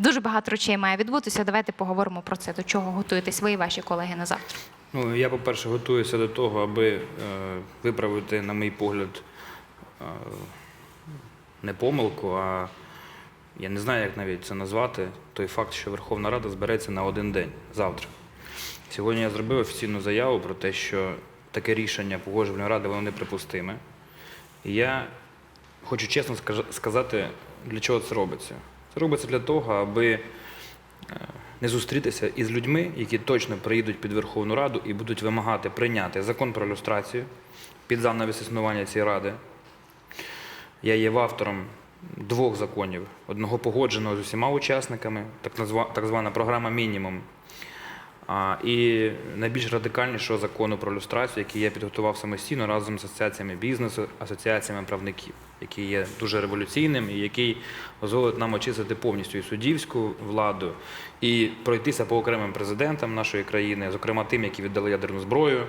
Дуже багато речей має відбутися. Давайте поговоримо про це. До чого готуєтесь ви і ваші колеги на завтра? Ну, я, по-перше, готуюся до того, аби е, виправити, на мій погляд, е, не помилку, а я не знаю, як навіть це назвати, той факт, що Верховна Рада збереться на один день завтра. Сьогодні я зробив офіційну заяву про те, що таке рішення погоджувальної ради воно неприпустиме. І я хочу чесно сказати, для чого це робиться. Це робиться для того, аби е, не зустрітися із людьми, які точно приїдуть під Верховну Раду і будуть вимагати прийняти закон про люстрацію під занавіс існування цієї ради. Я є автором двох законів: одного погодженого з усіма учасниками, так звана програма мінімум. І найбільш радикальнішого закону про люстрацію, який я підготував самостійно разом з асоціаціями бізнесу, асоціаціями правників, який є дуже революційним і який дозволить нам очистити повністю і суддівську владу, і пройтися по окремим президентам нашої країни, зокрема тим, які віддали ядерну зброю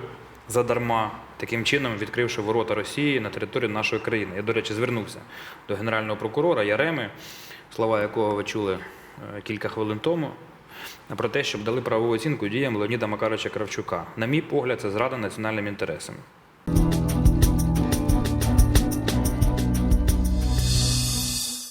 задарма, таким чином відкривши ворота Росії на територію нашої країни. Я, до речі, звернувся до генерального прокурора Яреми, слова якого ви чули е, кілька хвилин тому про те, щоб дали правову оцінку діям Леоніда Макаровича Кравчука. На мій погляд, це зрада національним інтересам.